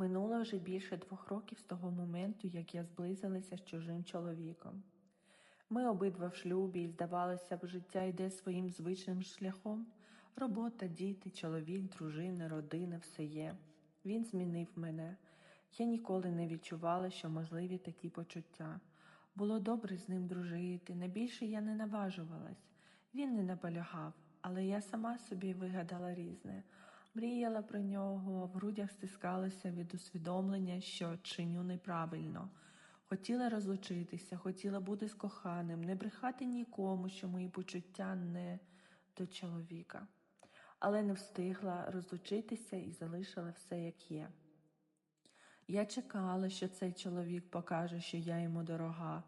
Минуло вже більше двох років з того моменту, як я зблизилася з чужим чоловіком. Ми обидва в шлюбі, і здавалося б, життя йде своїм звичним шляхом. Робота, діти, чоловік, дружина, родина, все є. Він змінив мене. Я ніколи не відчувала, що можливі такі почуття. Було добре з ним дружити, на більше я не наважувалась. Він не наполягав, але я сама собі вигадала різне. Мріяла про нього, в грудях стискалася від усвідомлення, що чиню неправильно. Хотіла розлучитися, хотіла бути з коханим, не брехати нікому, що мої почуття не до чоловіка. Але не встигла розлучитися і залишила все як є. Я чекала, що цей чоловік покаже, що я йому дорога.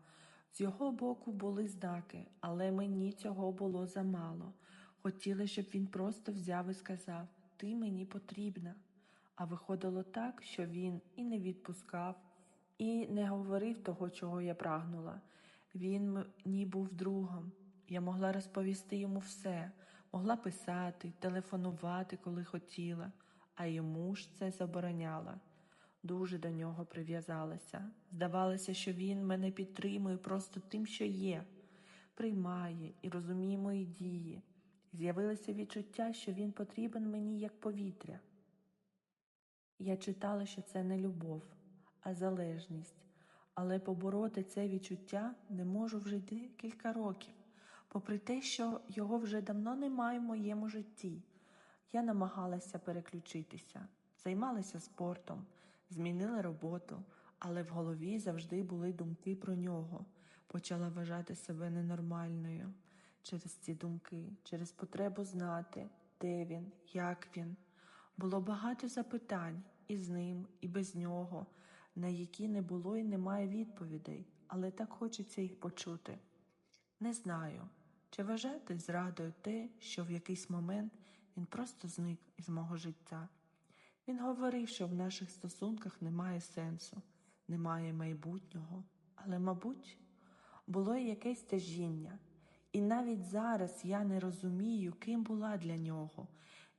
З його боку були знаки, але мені цього було замало. Хотіла, щоб він просто взяв і сказав: Ти мені потрібна. А виходило так, що він і не відпускав, і не говорив того, чого я прагнула. Він мені був другом. Я могла розповісти йому все, могла писати, телефонувати, коли хотіла, а йому ж це забороняла. Дуже до нього прив'язалася. Здавалося, що він мене підтримує просто тим, що є, приймає і розуміє мої дії. З'явилося відчуття, що він потрібен мені як повітря. Я читала, що це не любов, а залежність, але побороти це відчуття не можу вже кілька років, попри те, що його вже давно немає в моєму житті. Я намагалася переключитися, займалася спортом, змінила роботу, але в голові завжди були думки про нього. Почала вважати себе ненормальною через ці думки, через потребу знати, де він, як він. Було багато запитань і з ним, і без нього, на які не було і немає відповідей, але так хочеться їх почути. Не знаю, чи вважати зрадою те, що в якийсь момент він просто зник із мого життя. Він говорив, що в наших стосунках немає сенсу, немає майбутнього, але, мабуть, було й якесь тяжіння. І навіть зараз я не розумію, ким була для нього.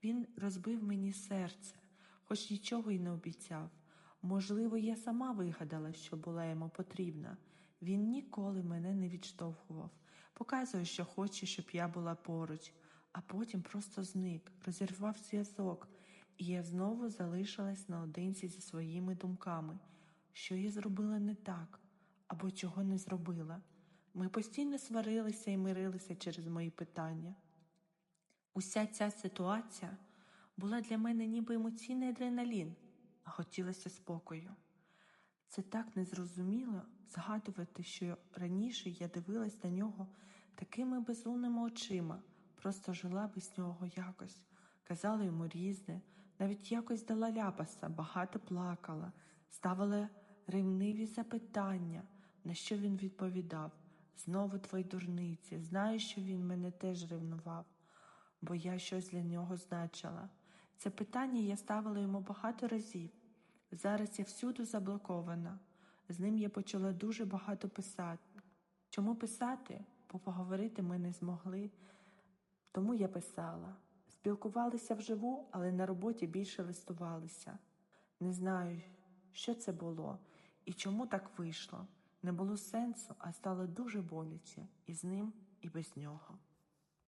Він розбив мені серце, хоч нічого й не обіцяв. Можливо, я сама вигадала, що була йому потрібна. Він ніколи мене не відштовхував, показує, що хоче, щоб я була поруч, а потім просто зник, розірвав зв'язок, і я знову залишилась наодинці зі своїми думками, що я зробила не так або чого не зробила. Ми постійно сварилися і мирилися через мої питання. Уся ця ситуація була для мене ніби емоційний адреналін, а хотілося спокою. Це так незрозуміло згадувати, що раніше я дивилась на нього такими безумними очима, просто жила без нього якось, казала йому різне, навіть якось дала ляпаса, багато плакала, ставила ревниві запитання, на що він відповідав. Знову твої дурниці, знаю, що він мене теж ревнував, бо я щось для нього значила. Це питання я ставила йому багато разів. Зараз я всюди заблокована. З ним я почала дуже багато писати. Чому писати? Бо поговорити ми не змогли. Тому я писала. Спілкувалися вживу, але на роботі більше листувалися. Не знаю, що це було і чому так вийшло. Не було сенсу, а стало дуже боляче і з ним, і без нього.